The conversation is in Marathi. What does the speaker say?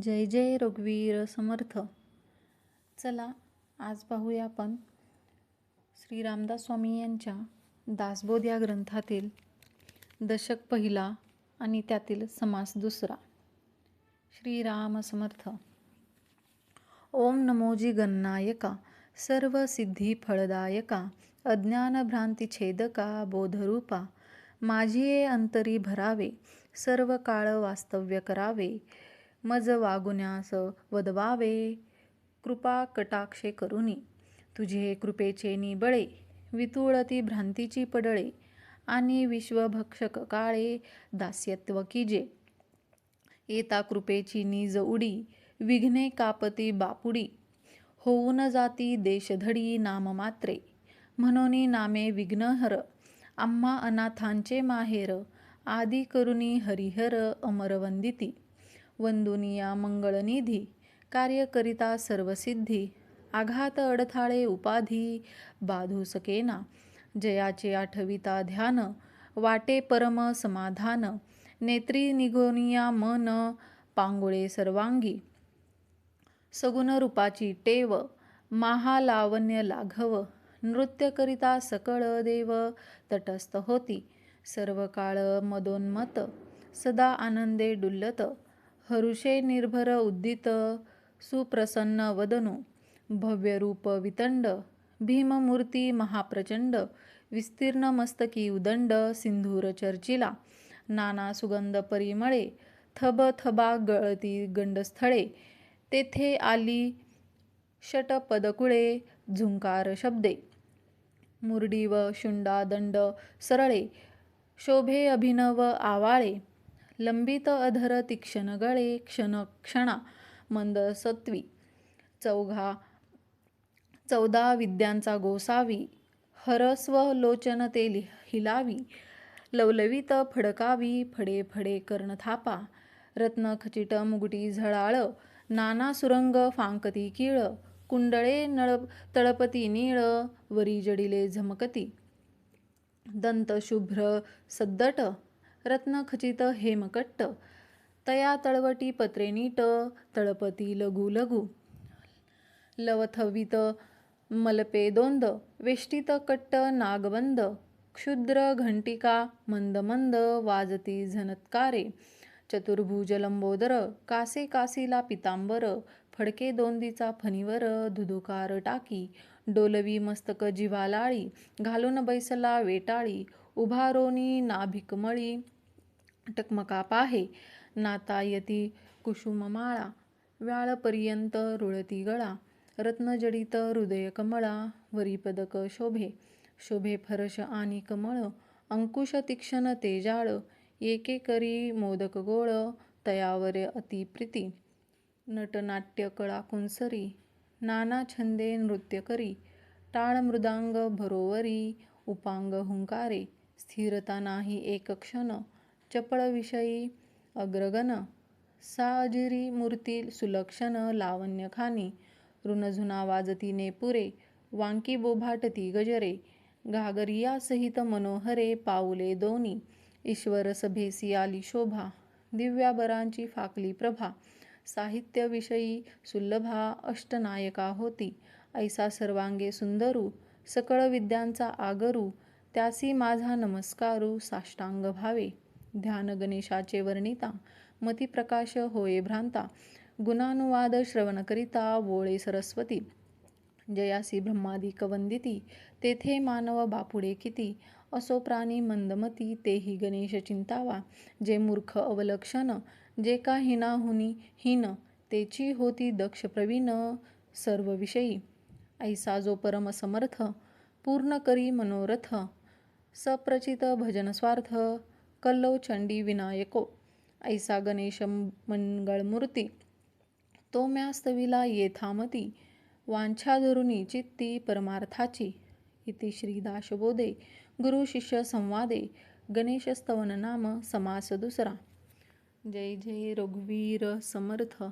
जय जय रघुवीर समर्थ. चला आज पाहूया आपण श्री रामदास स्वामी यांच्या दासबोध या ग्रंथातील दशक पहिला आणि त्यातील समास दुसरा. श्रीराम समर्थ. ओम नमोजी गणनायका सर्व सिद्धी फळदायका अज्ञान भ्रांती छेदका बोधरूपा माझी अंतरी भरावे सर्व काळ वास्तव्य करावे मज वागुन्यास वदवावे. कृपा कटाक्षे करुनी तुझे कृपेचे निबळे वितुळती भ्रांतीची पडळे आणि विश्वभक्षक काळे दास्यत्व कीजे. येता कृपेची निज उडी विघ्ने कापती बापुडी. होऊन जाती देशधडी नाम मात्रे म्हणून नामे विघ्नहर आम्हा अनाथांचे माहेर. आदी करुणी हरिहर अमरवंदिती. वंदुनिया मंगळनिधी कार्यकरिता सर्वसिद्धी आघात अडथाळे उपाधी बाधू सकेना जयाचे आठविता ध्यान वाटे परम समाधान नेत्री निगोनिया मन पांगुळे सर्वांगी सगुण रूपाची टेव महालावण्य लाघव नृत्य करिता सकळ देव तटस्थ होती सर्व काळ मदोन्मत सदा आनंदे डुल्लत हरुषे निर्भर उद्दित सुप्रसन्न वदनो। भव्यरूप वितंड भीममूर्ती महाप्रचंड विस्तीर्ण मस्तकी उदंड सिंधूर चर्चिला नाना सुगंध परिमळे थब थबा गळती गंडस्थळे तेथे आली षटपदकुळे झुंकार शब्दे। मुरडी व शुंडा दंड सरळे शोभे अभिनव आवाळे लंबित अधर तीक्षण गळे क्षण क्षणा मंद सत्वी. चौघा चौदा विद्यांचा गोसावी. हरस्व लोचन ते हिलावी. लवलवित फडकावी फडे फडे कर्ण थापा. रत्न खचिट मुगटी झळाळ. नाना सुरंग फांकती कीळ. कुंडळे नळ तळपती नीळ. वरी जडिले झमकती. दंत शुभ्र सद्दट. रत्नखचित हेमकट्ट तया तळवटी पत्रे नीट तळपती लघु लघु लवथवित मलपे दोंद वेष्टित कट्ट नागबंद क्षुद्र घंटिका मंद मंद वाजती झनत्कारे चतुर्भुज लंबोदर कासे कासीला पितांबर फडके दोंदीचा फणीवर धुधुकार टाकी डोलवी मस्तक जिवालाळी घालून बैसला वेटाळी उभारोनी नाभिकमळी टकमका पाहे नातायती कुसुममाळा व्याळपर्यंत रुळती गळा रत्नजडित हृदय कमळा वरीपदक शोभे शोभे फरश आणि कमळ अंकुश तीक्ष्ण तेजाळ एके करी मोदक गोळ तयावरे अतिप्रीती नटनाट्य कळा कुंसरी नाना छंदे नृत्य करी टाळ मृदांग भरोवरी उपांग हुंकारे स्थिरता नाही एक क्षण. चपळविषयी अग्रगण. साजिरी मूर्ती सुलक्षण लावण्य खानी ऋणझुना वाजती नेपुरे. वांकी बोभाटती गजरे. घागरियासहित मनोहरे पाऊले दोनी. ईश्वर सभेसी आली शोभा. दिव्याबरांची फाकली प्रभा. साहित्यविषयी सुलभा अष्टनायका होती. ऐसा सर्वांगे सुंदरू. सकळ विद्यांचा आगरू. त्यासी माझा नमस्कारू साष्टांग भावे. ध्यान गणेशाचे वर्णिता मतिप्रकाश होये भ्रांता गुणानुवाद श्रवणकरिता वोळे सरस्वती. जयासी ब्रह्मादिक वंदिती तेथे मानव बापुडे किती असो प्राणी मंदमती तेही गणेश चिंतावा. जे मूर्ख अवलक्षण जे का हिनाहुनी हीन तेची होती दक्ष प्रवीण सर्वविषयी. ऐसा जो परमसमर्थ पूर्ण करी मनोरथ सप्रचित भजन स्वार्थ कल्लव चंडी विनायको ऐसा गणेश मंगळमूर्ती तो म्यास्तविला येथामती वांछा धरुणी चित्ती परमार्थाची. इति श्री दाशबोधे संवादे गणेशस्तवन नाम समास दुसरा. जय जय रघुवीर समर्थ.